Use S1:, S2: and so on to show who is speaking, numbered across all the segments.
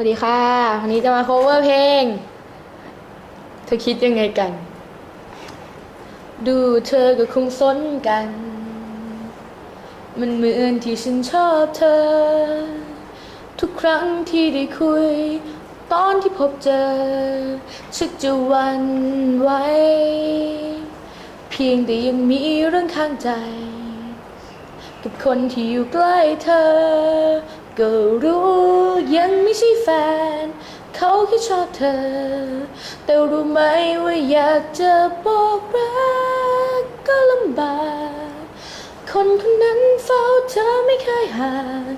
S1: วัสดีค่ะ วันนี้จะมา cover เพลง เธอคิดยังไงกัน ดูเธอก็คงสนกัน มันเหมือนที่ฉันชอบเธอ ทุกครั้งที่ได้คุย ตอนที่พบเจอชักจะหวันไหวเพียงแต่ยังมีเรื่องข้างใจ กับคนที่อยู่ใกล้เธอ ก็รู้ยังไม่ใช่แฟน เขาแค่ชอบเธอ แต่รู้ไหมว่าอยากจะบอกรักก็ลำบาก คนคนนั้นเฝ้าเธอไม่เคยห่าง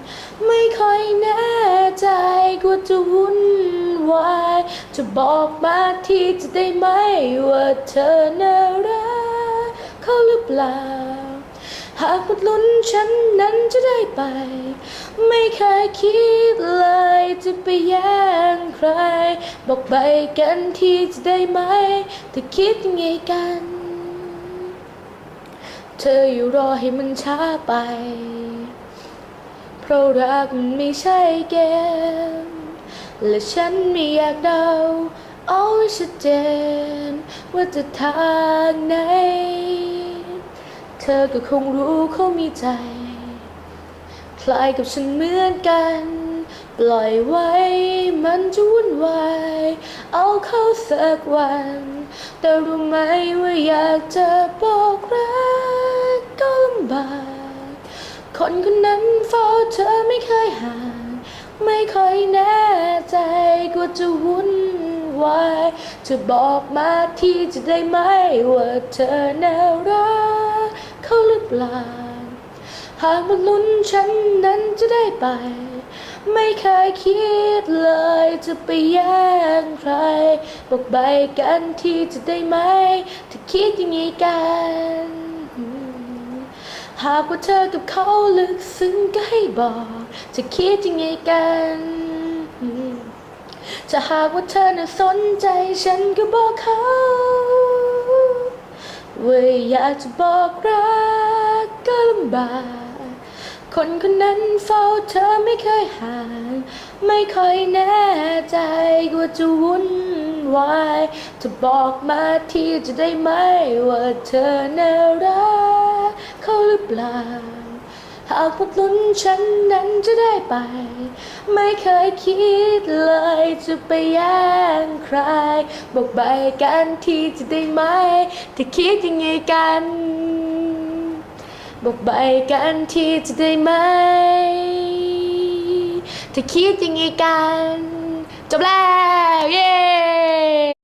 S1: ไม่ค่อยแน่ใจกลัวจะวุ่นวายจะบอกมาที่จะได้ไหมว่าเธอน่ารักเขาหรือเปล่า หากหมดลุ้นฉันนั้นจะได้ไป ไม่เคยคิดเลยจะไปแย่งใคร บอกไปกันที่จะได้ไหมเธอคิดยังไงกัน เธออยู่รอให้มันช้าไป เพราะรักมันไม่ใช่เกม และฉันไม่อยากเดาเอาให้ชัดเจนว่าจะทางไหน เธอก็คงรู้เขามีใจ คล้ายกับฉันเหมือนกัน ปล่อยไว้ มันจะวุ่นวาย เอาเข้าสักวัน แต่รู้ไหมว่าอยากจะบอกรักก็ลำบาก คนคนนั้นเฝ้าเธอไม่เคยห่าง ไม่ค่อยแน่ใจกลัวจะวุ่น วายจะบอกมาที่จะได้ไหมว่าเธอน่ารักเขาหรือเปล่า หากมันลุ้นฉันนั้นจะได้ไป ไม่เคยคิดเลยจะไปแย่งใคร บอกใบกันที่จะได้ไหม ถ้าคิดยังไงกันหากว่าเธอกับเขาลึกซึ้งก็ให้บอก จะคิดยังไงกัน จะหากว่าเธอน่ะสนใจฉันก็บอกเขาว่าอยากจะบอกรักก็ลำบากคนคนนั้นเฝ้าเธอไม่เคยห่าง ไม่ค่อยแน่ใจกลัวจะวุ่นวายจะบอกมาที่จะได้ไหมว่าเธอน่ารักเขาหรือเปล่า หากพบลุ้นฉันนั้นจะได้ไป ไม่เคยคิดเลยจะไปแย่งใคร บอกใบกันที่จะได้ไหมถ้าคิดยังไงกันบอกใบกันที่จะได้ไหมถ้าคิดยังไงกัน จบแล้ว เย้